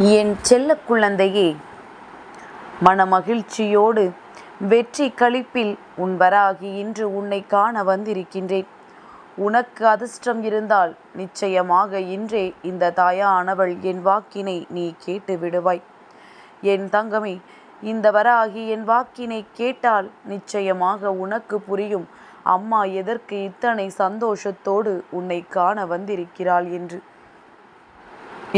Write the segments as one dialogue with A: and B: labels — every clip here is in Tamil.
A: என் செல்ல குழந்தையே மனமகிழ்ச்சியோடு வெற்றி களிப்பில் உன் வராகி இன்று உன்னை காண வந்திருக்கின்றேன். உனக்கு அதிர்ஷ்டம் இருந்தால் நிச்சயமாக இன்றே இந்த தாயானவள் என் வாக்கினை நீ கேட்டு விடுவாய். என் தங்கமே இந்த வராகி என் வாக்கினை கேட்டால் நிச்சயமாக உனக்கு புரியும். அம்மா எதற்கு இத்தனை சந்தோஷத்தோடு உன்னை காண வந்திருக்கிறாள் என்று.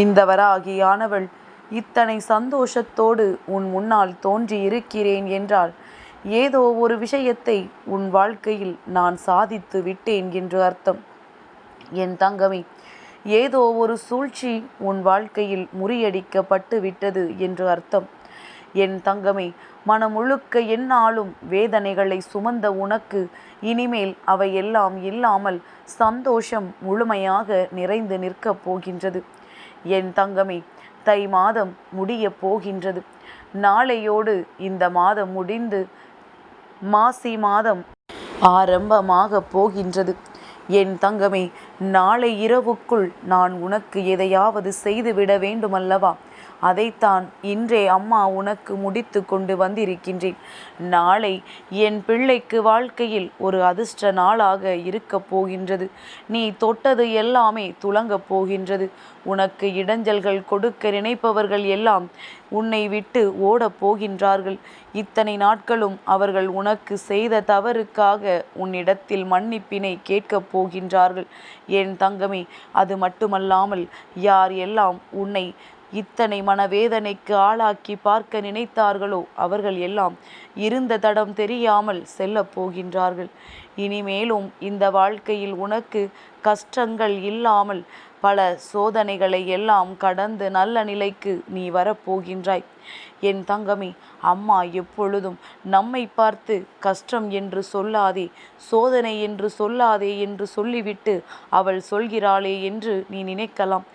A: இந்த வராகியானவள் இத்தனை சந்தோஷத்தோடு உன் முன்னால் தோன்றி இருக்கிறேன் என்றால் ஏதோ ஒரு விஷயத்தை உன் வாழ்க்கையில் நான் சாதித்து விட்டேன் என்று அர்த்தம். என் தங்கமே ஏதோ ஒரு சூழ்ச்சி உன் வாழ்க்கையில் முறியடிக்கப்பட்டு விட்டது என்று அர்த்தம். என் தங்கமே மனமுழுக்க எந்நாளும் வேதனைகளை சுமந்த உனக்கு இனிமேல் அவை எல்லாம் இல்லாமல் சந்தோஷம் முழுமையாக நிறைந்து நிற்கப் போகின்றது. என் தங்கமே தை மாதம் முடியப் போகின்றது. நாளையோடு இந்த மாதம் முடிந்து மாசி மாதம் ஆரம்பமாக போகின்றது. என் தங்கமே நாளை இரவுக்குள் நான் உனக்கு எதையாவது செய்துவிட வேண்டுமல்லவா? அதைத்தான் இன்றே அம்மா உனக்கு முடித்து கொண்டு வந்திருக்கின்றேன். நாளை என் பிள்ளைக்கு வாழ்க்கையில் ஒரு அதிர்ஷ்ட நாளாக இருக்கப் போகின்றது. நீ தொட்டது எல்லாமே துளங்கப் போகின்றது. உனக்கு இடைஞ்சல்கள் கொடுக்க நினைப்பவர்கள் எல்லாம் உன்னை விட்டு ஓடப் போகின்றார்கள். இத்தனை நாட்களும் அவர்கள் உனக்கு செய்த தவறுக்காக உன்னிடத்தில் மன்னிப்பினை கேட்கப் போகின்றார்கள். என் தங்கமே அது மட்டுமல்லாமல் யார் எல்லாம் உன்னை இத்தனை மனவேதனைக்கு ஆளாக்கி பார்க்க நினைத்தார்களோ அவர்கள் எல்லாம்? இருந்த தடம் தெரியாமல் செல்லப் போகின்றார்கள். இனிமேலும் இந்த வாழ்க்கையில் உனக்கு கஷ்டங்கள் இல்லாமல் பல சோதனைகளை எல்லாம் கடந்து நல்ல நிலைக்கு நீ வரப்போகின்றாய். என் தங்கமே அம்மா எப்பொழுதும் நம்மை பார்த்து கஷ்டம் என்று சொல்லாதே சோதனை என்று சொல்லாதே என்று சொல்லிவிட்டு அவள் சொல்கிறாளே என்று நீ நினைக்கலாம்.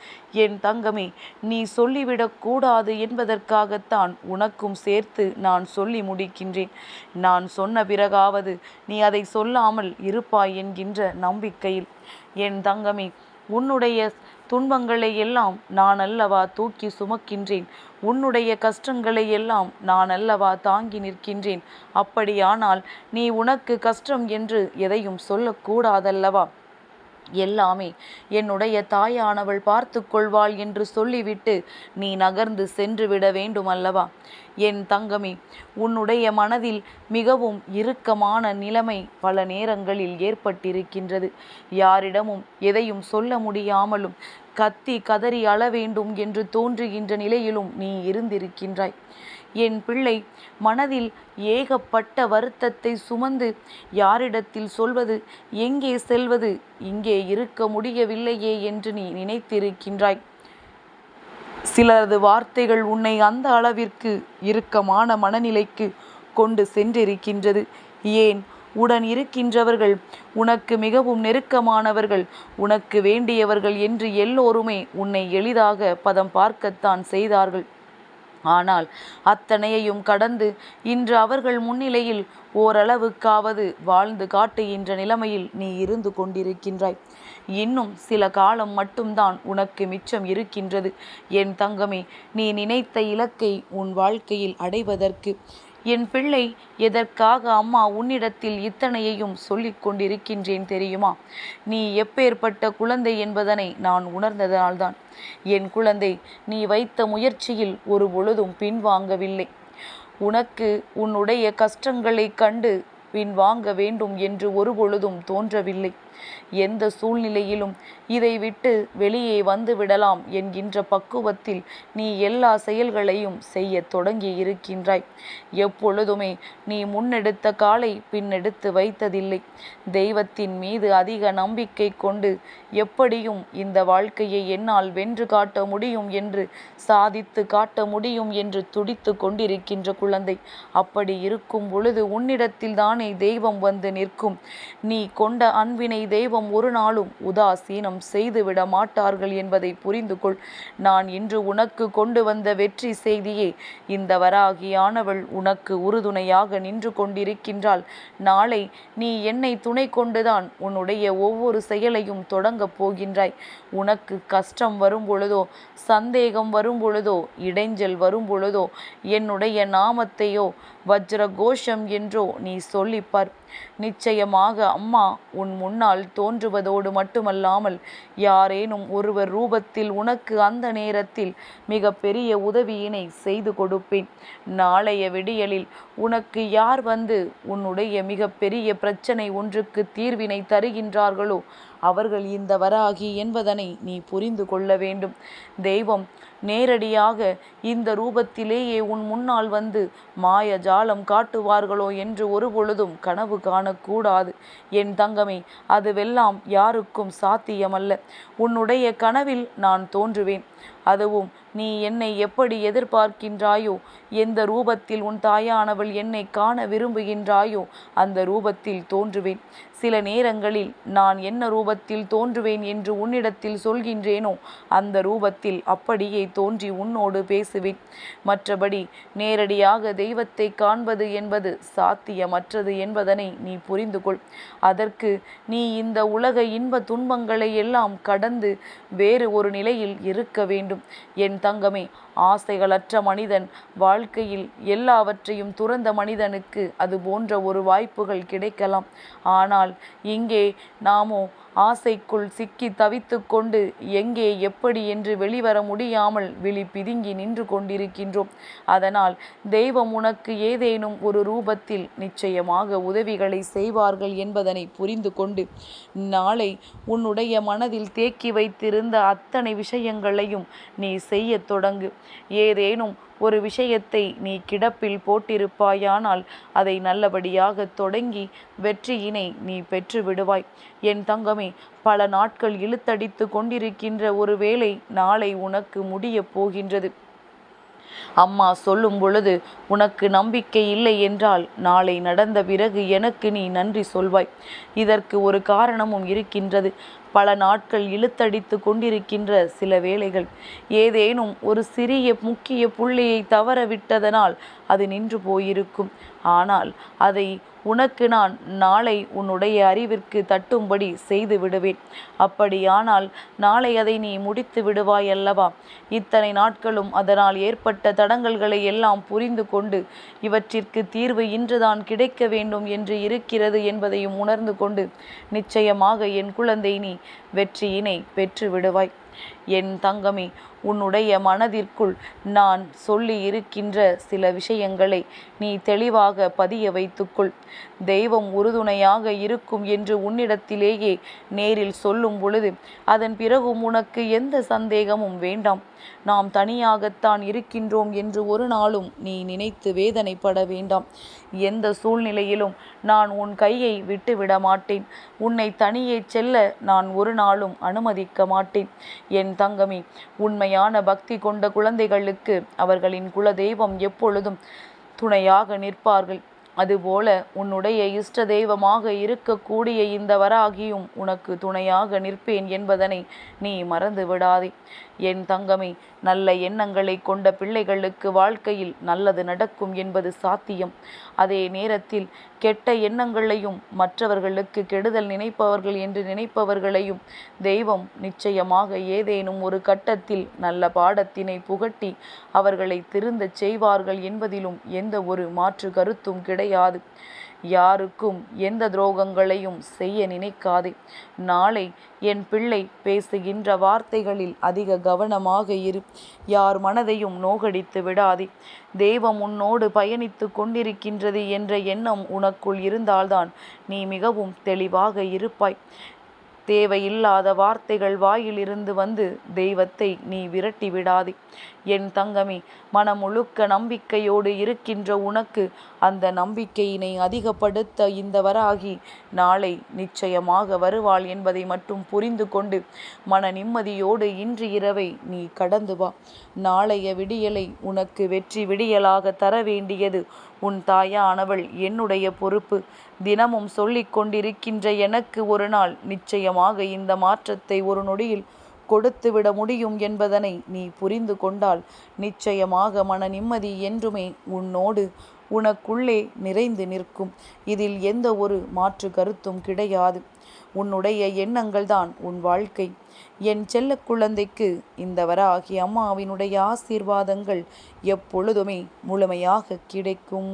A: என் தங்கமே நீ சொல்லிவிடக்கூடாது என்பதற்காகத்தான் உனக்கும் சேர்த்து நான் சொல்லி முடிக்கின்றேன். நான் சொன்ன பிறகாவது நீ அதை சொல்லாமல் இருப்பாய் என்கின்ற நம்பிக்கையில். என் தங்கமே உன்னுடைய துன்பங்களை எல்லாம் நான் அல்லவா தூக்கி சுமக்கின்றேன். உன்னுடைய கஷ்டங்களை எல்லாம் நான் அல்லவா தாங்கி நிற்கின்றேன். அப்படியானால் நீ உனக்கு கஷ்டம் என்று எதையும் சொல்லக்கூடாதல்லவா? எல்லாமே என்னுடைய தாயானவள் பார்த்து கொள்வாள் என்று சொல்லிவிட்டு நீ நகர்ந்து சென்று விட வேண்டும் அல்லவா? என் தங்கமே உன்னுடைய மனதில் மிகவும் இறுக்கமான நிலைமை பல நேரங்களில் ஏற்பட்டிருக்கின்றது. யாரிடமும் எதையும் சொல்ல முடியாமலும் கத்தி கதறி அள வேண்டும் என்று தோன்றுகின்ற நிலையிலும் நீ இருந்திருக்கின்றாய். என் பிள்ளை மனதில் ஏகப்பட்ட வருத்தத்தை சுமந்து யாரிடத்தில் சொல்வது எங்கே செல்வது இங்கே இருக்க முடியவில்லையே என்று நீ நினைத்திருக்கின்றாய். சிலரது வார்த்தைகள் உன்னை அந்த அளவிற்கு இறுக்கமான மனநிலைக்கு கொண்டு சென்றிருக்கின்றது. ஏன்? உடன் இருக்கின்றவர்கள் உனக்கு மிகவும் நெருக்கமானவர்கள் உனக்கு வேண்டியவர்கள் என்று எல்லோருமே உன்னை எளிதாக பதம் பார்க்கத்தான் செய்தார்கள். ஆனால் அத்தனையையும் கடந்து இன்று அவர்கள் முன்னிலையில் ஓரளவுக்காவது வாழ்ந்து காட்டுகின்ற நிலைமையில் நீ இருந்து கொண்டிருக்கின்றாய். இன்னும் சில காலம் மட்டும்தான் உனக்கு மிச்சம் இருக்கின்றது. என் தங்கமே நீ நினைத்த இலக்கை உன் வாழ்க்கையில் அடைவதற்கு என் பிள்ளை எதற்காக அம்மா உன்னிடத்தில் இத்தனையையும் சொல்லிக் கொண்டிருக்கின்றேன் தெரியுமா? நீ எப்பேற்பட்ட குழந்தை என்பதனை நான் உணர்ந்ததனால்தான். என் குழந்தை நீ வைத்த முயற்சியில் ஒரு பொழுதும் பின்வாங்கவில்லை. உனக்கு உன்னுடைய கஷ்டங்களை கண்டு பின்வாங்க வேண்டும் என்று ஒரு பொழுதும் தோன்றவில்லை. எந்த சூழ்நிலையிலும் இதை விட்டு வெளியே வந்து விடலாம் என்கின்ற பக்குவத்தில் நீ எல்லா செயல்களையும் செய்ய தொடங்கி இருக்கின்றாய். எப்பொழுதுமே நீ முன்னெடுத்த காலை பின்னெடுத்து வைத்ததில்லை. தெய்வத்தின் மீது அதிக நம்பிக்கை கொண்டு எப்படியும் இந்த வாழ்க்கையை என்னால் வென்று காட்ட முடியும் என்று சாதித்து காட்ட முடியும் என்று துடித்து கொண்டிருக்கின்ற குழந்தை அப்படி இருக்கும் பொழுது உன்னிடத்தில் தானே தெய்வம் வந்து நிற்கும். நீ கொண்ட அன்பினை தெய்வம் ஒரு நாளும் உதாசீனம் செய்துவிட மாட்டார்கள் என்பதை புரிந்து கொள் நான் இன்று உனக்கு கொண்டு வந்த வெற்றி செய்தியே இந்த வராகியானவள் உனக்கு உறுதுணையாக நின்று கொண்டிருக்கின்றாள். நாளை நீ என்னை துணை கொண்டுதான் உன்னுடைய ஒவ்வொரு செயலையும் தொடங்கப் போகின்றாய். உனக்கு கஷ்டம் வரும் பொழுதோ சந்தேகம் வரும் பொழுதோ இடைஞ்சல் வரும் பொழுதோ என்னுடைய நாமத்தையோ வஜ்ர கோஷம் என்றோ நீ சொல்லிப்பார். நிச்சயமாக அம்மா உன் முன்னால் தோன்றுவதோடு மட்டுமல்லாமல் யாரேனும் ஒருவர் ரூபத்தில் உனக்கு அந்த நேரத்தில் மிக பெரிய உதவியினை செய்து கொடுப்பேன். நாளைய விடியலில் உனக்கு யார் வந்து உன்னுடைய மிக பெரிய பிரச்சனை ஒன்றுக்கு தீர்வினை தருகின்றார்களோ அவர்கள் இந்த வராகி என்பதனை நீ புரிந்து கொள்ள வேண்டும். தெய்வம் நேரடியாக இந்த ரூபத்திலேயே உன் முன்னால் வந்து மாய ஜாலம் காட்டுவார்களோ என்று ஒரு பொழுதும் கனவு காணக்கூடாது. என் தங்கமே அதுவெல்லாம் யாருக்கும் சாத்தியமல்ல. உன்னுடைய கனவில் நான் தோன்றுவேன். அதுவும் நீ என்னை எப்படி எதிர்பார்க்கின்றாயோ எந்த ரூபத்தில் உன் தாயானவள் என்னை காண விரும்புகின்றாயோ அந்த ரூபத்தில் தோன்றுவேன். சில நேரங்களில் நான் என்ன ரூபத்தில் தோன்றுவேன் என்று உன்னிடத்தில் சொல்கின்றேனோ அந்த ரூபத்தில் அப்படியே தோன்றி உன்னோடு பேசுவேன். மற்றபடி நேரடியாக தெய்வத்தை காண்பது என்பது சாத்தியமற்றது என்பதனை நீ புரிந்து கொள் அதற்கு நீ இந்த உலக இன்ப துன்பங்களை எல்லாம் கடந்து வேறு ஒரு நிலையில் இருக்க வேண்டும். என் தங்கமே ஆசைகளற்ற மனிதன் வாழ்க்கையில் எல்லாவற்றையும் துறந்த மனிதனுக்கு அது போன்ற ஒரு வாய்ப்புகள் கிடைக்கலாம். ஆனால் இங்கே நாமோ ஆசைக்குள் சிக்கி தவித்து கொண்டு எங்கே எப்படி என்று வெளிவர முடியாமல் விழி பிதுங்கி நின்று கொண்டிருக்கின்றோம். அதனால் தெய்வம் உனக்கு ஏதேனும் ஒரு ரூபத்தில் நிச்சயமாக உதவிகளை செய்வார்கள் என்பதனை புரிந்து கொண்டு நாளை உன்னுடைய மனதில் தேக்கி வைத்திருந்த அத்தனை விஷயங்களையும் நீ செய்ய தொடங்கு. ஏதேனும் ஒரு விஷயத்தை நீ கிடப்பில் போட்டிருப்பாயானால் அதை நல்லபடியாக தொடங்கி வெற்றியினை நீ பெற்று விடுவாய். என் தங்கமே பல நாட்கள் இழுத்தடித்து கொண்டிருக்கின்ற ஒரு வேலை நாளை உனக்கு முடியப் போகின்றது. அம்மா சொல்லும் பொழுது உனக்கு நம்பிக்கை இல்லை என்றால் நாளை நடந்த பிறகு எனக்கு நீ நன்றி சொல்வாய். இதற்கு ஒரு காரணமும் இருக்கின்றது. பல நாட்கள் இழுத்தடித்து கொண்டிருக்கின்ற சில வேளைகள். ஏதேனும் ஒரு சிறிய முக்கிய புள்ளியை தவற விட்டதனால் அது நின்று போயிருக்கும். ஆனால் அதை உனக்கு நான் நாளை உன்னுடைய அறிவிற்கு தட்டும்படி செய்து விடுவேன். அப்படியானால் நாளை அதை நீ முடித்து விடுவாய் அல்லவா இத்தனை நாட்களும் அதனால் ஏற்பட்ட தடங்கல்களை எல்லாம் புரிந்து கொண்டு இவற்றிற்கு தீர்வு இன்றுதான் கிடைக்க வேண்டும் என்று இருக்கிறது என்பதையும் உணர்ந்து கொண்டு நிச்சயமாக என் குழந்தை நீ வெற்றியினை பெற்று விடுவாய். என் தங்கமே உன்னுடைய மனதிற்குள் நான் சொல்லி இருக்கின்ற சில விஷயங்களை நீ தெளிவாக பதிய வைத்துக்கொள். தெய்வம் உறுதுணையாக இருக்கும் என்று உன்னிடத்திலேயே நேரில் சொல்லும் பொழுது அதன் பிறகும் உனக்கு எந்த சந்தேகமும் வேண்டாம். நாம் தனியாகத்தான் இருக்கின்றோம் என்று ஒரு நாளும் நீ நினைத்து வேதனைப்பட வேண்டாம். எந்த சூழ்நிலையிலும் நான் உன் கையை விட்டுவிட மாட்டேன். உன்னை தனியே செல்ல நான் ஒரு நாளும் அனுமதிக்க மாட்டேன். என் தங்கமே உண்மையான பக்தி கொண்ட குழந்தைகளுக்கு அவர்களின் குலதெய்வம் எப்பொழுதும் துணையாக நிற்பார்கள். அதுபோல உன்னுடைய இஷ்ட தெய்வமாக இருக்கக்கூடிய இந்த வராகியும் உனக்கு துணையாக நிற்பேன் என்பதனை நீ மறந்து விடாதே என் தங்கமே நல்ல எண்ணங்களை கொண்ட பிள்ளைகளுக்கு வாழ்க்கையில் நல்லது நடக்கும் என்பது சாத்தியம். அதே நேரத்தில் கெட்ட எண்ணங்களையும் மற்றவர்களுக்கு கெடுதல் நினைப்பவர்கள் என்று நினைப்பவர்களையும் தெய்வம் நிச்சயமாக ஏதேனும் ஒரு கட்டத்தில் நல்ல பாடத்தினை புகட்டி அவர்களை திருந்தச் செய்வார்கள் என்பதிலும் எந்த ஒரு மாற்று கருத்தும் கிடையாது. யாருக்கும் எந்த துரோகங்களையும் செய்ய நினைக்காதே. நாளை என் பிள்ளை பேசுகின்ற வார்த்தைகளில் அதிக கவனமாக இரு. யார் மனதையும் நோகடித்து விடாதே. தெய்வம் உன்னோடு பயணித்து கொண்டிருக்கின்றது என்ற எண்ணம் உனக்குள் இருந்தால்தான் நீ மிகவும் தெளிவாக இருப்பாய். தேவையில்லாத வார்த்தைகள் வாயிலிருந்து வந்து தெய்வத்தை நீ விரட்டி விடாதே. என் தங்கமே மனம் முழுக்க நம்பிக்கையோடு இருக்கின்ற உனக்கு அந்த நம்பிக்கையினை அதிகப்படுத்த இந்த வராகி நாளை நிச்சயமாக வருவாள் என்பதை மட்டும் புரிந்து கொண்டு மன நிம்மதியோடு இன்று இரவை நீ கடந்து வா. நாளைய விடியலை உனக்கு வெற்றி விடியலாக தர வேண்டியது உன் தாயானவள் என்னுடைய பொறுப்பு. தினமும் சொல்லிக் கொண்டிருக்கின்ற எனக்கு ஒரு நாள் நிச்சயமாக இந்த மாற்றத்தை ஒரு நொடியில் கொடுத்துவிட முடியும் என்பதனை நீ புரிந்து கொண்டால் நிச்சயமாக மன நிம்மதி என்றுமே உன்னோடு உனக்குள்ளே நிறைந்து நிற்கும். இதில் எந்த ஒரு மாற்று கருத்தும் கிடையாது. உன்னுடைய எண்ணங்கள்தான் உன் வாழ்க்கை. என் செல்ல குழந்தைக்கு இந்த வராகி அம்மாவினுடைய ஆசீர்வாதங்கள் எப்பொழுதுமே முழுமையாக கிடைக்கும்.